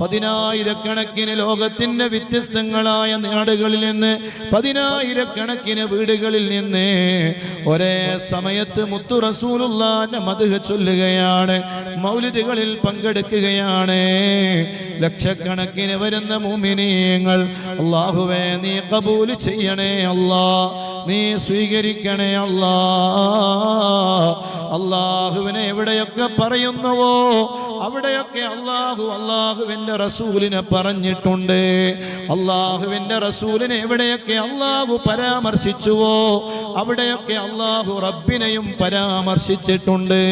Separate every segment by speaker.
Speaker 1: പതിനായിരക്കണക്കിന് ലോകത്തിന്റെ വ്യത്യസ്തങ്ങളായ നാടുകളിൽ നിന്ന് പതിനായിരക്കണക്കിന് വീടുകളിൽ നിന്ന് ഒരേ സമയത്ത് മുത്തു റസൂലുള്ളാന്റെ മധുഹ ചൊല്ലുകയാണ് മൗലിദുകളിൽ പങ്കെടുക്കുകയാണ്. ലക്ഷക്കണക്കിന് വരുന്ന മുമിനീയങ്ങൾ അള്ളാഹുവേ നീ കബൂൽ ചെയ്യണേ അല്ലാ നീ സ്വീകരിക്കണേ അല്ലാ അള്ളാഹുവിനെ എവിടെയൊക്കെ പറയുന്നുവോ അവിടെയൊക്കെ അള്ളാഹു അള്ളാഹുവിന്റെ റസൂലിനെ പറഞ്ഞിട്ടുണ്ട്. അള്ളാഹുവിന്റെ റസൂലിനെ എവിടെയൊക്കെ അള്ളാഹു പരാമർശിച്ചുവോ അവിടെയൊക്കെ അള്ളാഹു റബ്ബിനെയും പരാമർശിച്ചിട്ടുണ്ട്.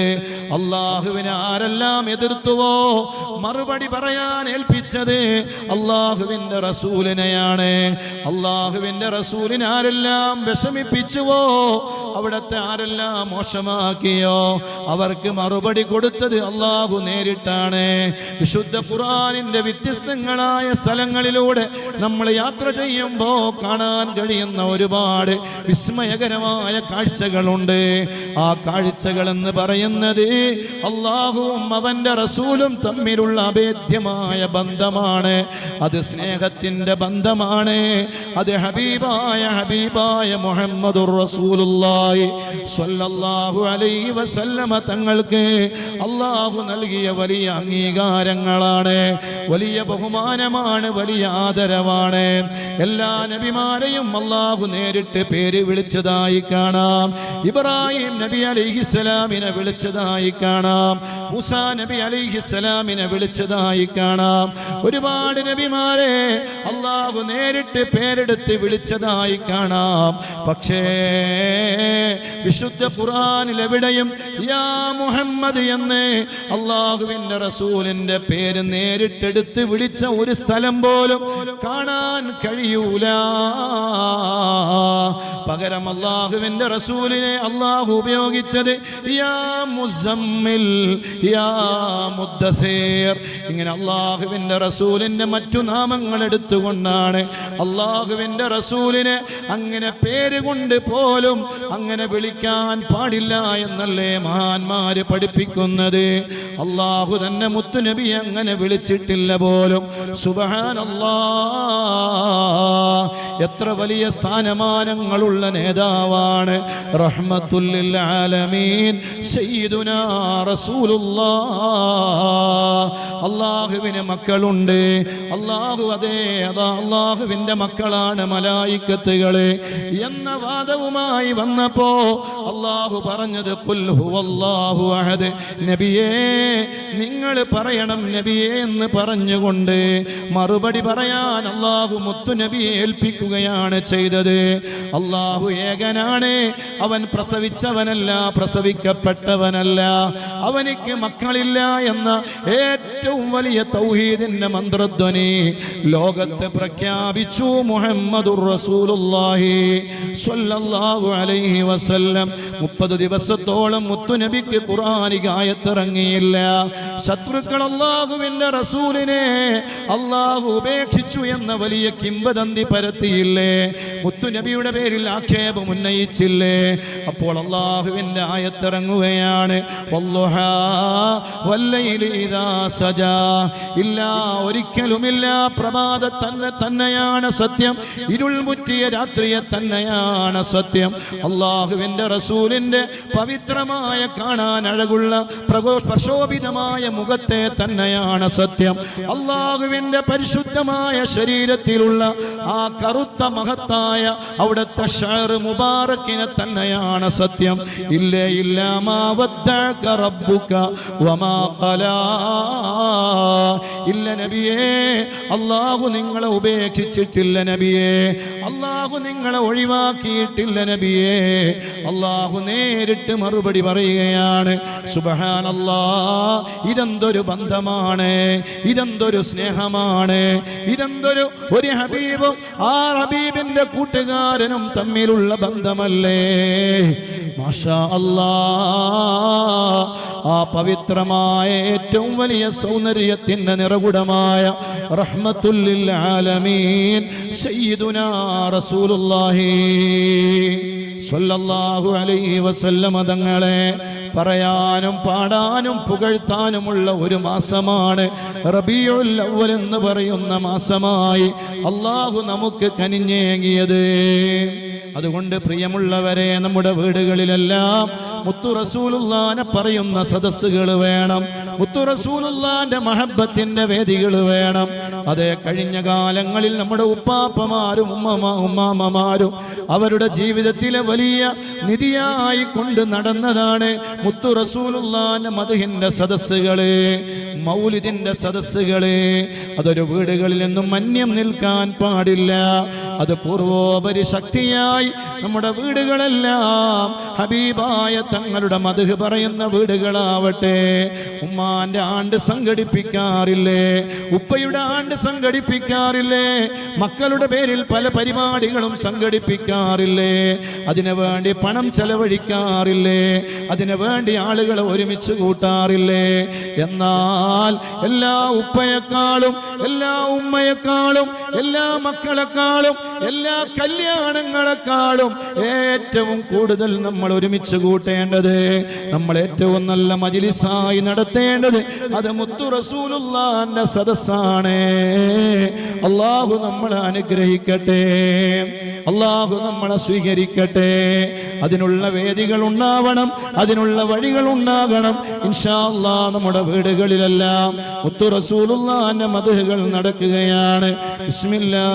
Speaker 1: അള്ളാഹുവിനെ ആരെല്ലാം എതിർത്തുവോ മറുപടി പറയാൻ ഏൽപ്പിച്ചത് അള്ളാഹുവിന്റെ റസൂലിനെയാണ്. അള്ളാഹുവിന്റെ റസൂലിനെ ആരെല്ലാം വിഷമിപ്പിച്ചുവോ അവിടത്തെ ആരെല്ലാം മോശമാക്കിയോ അവർക്ക് മറുപടി കൊടുത്തത് അള്ളാഹു നേരിട്ടാണ്. വിശുദ്ധ ഖുറാനിന്റെ വ്യത്യസ്തങ്ങളായ സ്ഥലങ്ങളിലൂടെ നമ്മൾ യാത്ര ചെയ്യുമ്പോൾ കാണാൻ കഴിയുന്ന ഒരുപാട് വിസ്മയകരമായ കാഴ്ചകളുണ്ട്. ആ കാഴ്ചകൾ എന്ന് പറയുന്നത് അള്ളാഹുവും അവന്റെ റസൂലും തമ്മിലുള്ള അഭേദ്യമായ ബന്ധമാണ്. അത് സ്നേഹത്തിന്റെ ബന്ധമാണ്. അത് ഹബീബായ ഹബീബായ മുഹമ്മദുർ റസൂലുള്ളാഹി സ്വല്ലല്ലാഹു അലൈഹി വസല്ലമ തങ്ങൾക്ക് അള്ളാഹു നൽകിയ വലിയ അംഗീകാരങ്ങളാണ്. വലിയ ബഹുമാനമാണ് വലിയ ആദരവാണ്. എല്ലാ നബിമാരെയും അള്ളാഹു നേരിട്ട് പേര് വിളിച്ചതായി കാണാം. ഇബ്രാഹിം നബി അലിഹിസ്സലാമിനെ വിളിച്ചതായി കാണാം. മുസ നബി അലിഹിസ്സലാമിനെ വിളിച്ചതായി കാണാം. ഒരുപാട് നബിമാരെ അള്ളാഹു നേരിട്ട് പേരെടുത്ത് വിളിച്ചതായി കാണാം. പക്ഷേ വിശുദ്ധ ഖുറാനിൽ എവിടെയും യാ മുഹമ്മദ് എന്ന് അള്ളാഹുവിന്റെ റസൂലിന്റെ പേര് നേരിട്ടെടുത്ത് വിളിച്ച ഒരു സ്ഥലം പോലും കാണാൻ കഴിയൂല. പകരം അള്ളാഹുവിന്റെ റസൂലിനെ അള്ളാഹു ഉപയോഗിച്ചത് യാ മുസമ്മിൽ യാ മുദ്ദസീർ. ഇങ്ങനെ അള്ളാഹുവിന്റെ റസൂലിന്റെ മറ്റു നാമങ്ങൾ എടുത്തുകൊണ്ടാണ് അള്ളാഹുവിന്റെ റസൂലിനെ അങ്ങനെ പേര് കൊണ്ട് പോലും അങ്ങനെ വിളിക്കാൻ പാടില്ല എന്നല്ലേ മഹാന്മാര് പഠിപ്പിക്കുന്നത് അള്ളാഹു തന്നെ മുത്തുനബി അങ്ങനെ വിളിച്ചിട്ടില്ല പോലും. സുബഹാനല്ലാ. എത്ര വലിയ സ്ഥാനമാനങ്ങളുള്ള നേതാവാണ്. റഹ്മത്തുല്ലിൽ ആലമീൻ. മക്കളുണ്ട്. അള്ളാഹു അതേ അതാ അള്ളാഹുവിന്റെ മക്കളാണ് മലായിക്കത്തുകളെ. എന്ന വാദവുമായി വന്നപ്പോ അള്ളാഹു പറഞ്ഞത് "ഖുൽ ഹുവല്ലാഹു അഹദ്. നബിയേ നിങ്ങൾ പറയണം നബിയേ എന്ന് പറഞ്ഞുകൊണ്ട് മറുപടി പറയാൻ അള്ളാഹു മുത്തു നബിയെ ഏൽപ്പിക്കുകയാണ് ചെയ്തത്. അള്ളാഹു ഏകനാണ്. അവൻ പ്രസവിച്ചവനല്ല പ്രസവിക്കപ്പെട്ടവനല്ല. അവനിക്ക് മക്കളില്ല എന്ന ഏറ്റവും വലിയ തൗഹീദിന്റെ മന്ത്രധ്വനി ലോകത്ത് പ്രഖ്യാപിച്ചു റസൂലുള്ളാഹി സ്വല്ലല്ലാഹു അലൈഹി വസല്ലം. മുപ്പത് ദിവസത്തോളം മുത്തുനബിക്ക് ഖുർആനിക ആയത്തിറങ്ങിയില്ല. ശത്രുക്കൾ അള്ളാഹുവിന്റെ റസൂലിനെ അള്ളാഹു ഉപേക്ഷിച്ചു എന്ന വലിയ കിംവദന്തി പരത്തിയില്ലേ? മുത്തുനബിയുടെ പേരിൽ ആക്ഷേപം ഉന്നയിച്ചില്ലേ? അപ്പോൾ അള്ളാഹുവിന്റെ ആയത്തിറങ്ങുകയാണ്. ഇല്ല ഒരിക്കലുമില്ല. പ്രഭാത തന്നെ തന്നെയാണ് സത്യം. ഇരുൾ മുറ്റിയ രാത്രിയെ തന്നെയാണ് സത്യം. അള്ളാഹുവിന്റെ റസൂലിന്റെ പവിത്രമായ കാണാൻ അഴകുള്ള പ്രകോഷ്പർശോഭിതമായ മുഖത്തെ തന്നെയാണ് സത്യം. അള്ളാഹുവിന്റെ പരിശുദ്ധമായ ശരീരത്തിലുള്ള ആ കറുത്ത മഹത്തായ അവിടുത്തെ ഷാർ മുബാറക്കിനെ തന്നെയാണ് സത്യം. ഇല്ലേ ഇല്ല നബിയേ അള്ളാഹു നിങ്ങളെ ഉപേക്ഷിച്ചിട്ടില്ല നബിയേ. അള്ളാഹു നിങ്ങളെ ഒഴിവാക്കിയിട്ടില്ല നബിയേ. അള്ളാഹു നേരിട്ട് മറുപടി പറയുകയാണ് സുബഹാനല്ലാ ഇതെന്തൊരു ബന്ധമാണ് ഇതെന്തൊരു സ്നേഹമാണ് ഇതെന്തൊരു ഒരു ഹബീബും ആ ഹബീബിന്റെ കൂട്ടുകാരനും തമ്മിലുള്ള ബന്ധമല്ലേ? മാഷാ ആ പവിത്രമായ ഏറ്റവും വലിയ സൗന്ദര്യത്തിന്റെ നിറകുടമായ റഹ്മത്തുല്ലിൽ ആലമീൻ സയ്യിദുനാ റസൂലുള്ളാഹി. സ്വല്ലല്ലാഹു അലൈഹി വസല്ലമ തങ്ങളെ പറയാനും പാടാനും പുകഴ്ത്താനുമുള്ള ഒരു മാസമാണ് റബിയുൽ അവ്വൽ എന്ന് പറയുന്ന മാസമായി അള്ളാഹു നമുക്ക് കനിഞ്ഞേങ്ങിയത് അതുകൊണ്ട് പ്രിയമുള്ളവരെ നമ്മുടെ വീടുകളിലെല്ലാം മുത്തു റസൂലുള്ളാനെ പറയുന്ന സദസ്സുകൾ വേണം. മുത്തു റസൂലുള്ളാന്റെ മഹബത്തിന്റെ വേദികൾ വേണം. അതേ കഴിഞ്ഞ കാലങ്ങളിൽ നമ്മുടെ ഉപ്പാപ്പമാരും ഉമ്മമാ ഉമ്മാമ്മമാരും അവരുടെ ജീവിതത്തിലെ വലിയ നിധിയായി കൊണ്ട് നടന്നതാണ് മുത്തു റസൂലുള്ളാന്റെ മധുഹിന്റെ സദസ്സുകൾ മൗലിദിന്റെ സദസ്സുകൾ. അതൊരു വീടുകളിൽ നിന്നും മന്യം നിൽക്കാൻ പാടില്ല. അത് പൂർവോപരി ശക്തിയായി നമ്മുടെ വീടുകളെല്ലാം ഹബീബായ തങ്ങളുടെ മധുഹ് പറയുന്ന വീടുകളാവട്ടെ. ഉമ്മാന്റെ ആണ്ട് സംഘടിപ്പിക്കാറില്ലേ? ഉപ്പയുടെ ആണ്ട് സംഘടിപ്പിക്കാറില്ലേ? മക്കളുടെ പേരിൽ പല പരിപാടികളും സംഘടിപ്പിക്കാറില്ലേ? അതിനു വേണ്ടി പണം ചെലവഴിക്കാറില്ലേ? അതിനു വേണ്ടി ആളുകളെ ഒരുമിച്ച് കൂട്ടാറില്ലേ? എന്നാൽ എല്ലാ ഉപ്പയെക്കാളും എല്ലാ ഉമ്മയെക്കാളും എല്ലാ മക്കളെക്കാളും എല്ലാ കല്യാണങ്ങളെക്കാളും ഏറ്റവും കൂടുതൽ നമ്മൾ ഒരുമിച്ച് കൂട്ടേണ്ടത് നമ്മൾ ഏറ്റവും നല്ല മജിലിസായി നടത്തേണ്ടത് അത് മുത്തു റസൂലുള്ളാന്റെ സദസ്സാണ്. അള്ളാഹു നമ്മളെ അനുഗ്രഹിക്കട്ടെ അള്ളാഹു നമ്മളെ സ്വീകരിക്കട്ടെ. അതിനുള്ള വേദികൾ ഉണ്ടാവണം അതിനുള്ള വഴികൾ ഉണ്ടാകണം. ഇൻഷാല്ലാ നമ്മുടെ വീടുകളിലെല്ലാം മുത്തു റസൂലുള്ളാന്റെ മധുകൾ നടക്കുകയാണ്. ബിസ്മില്ലാ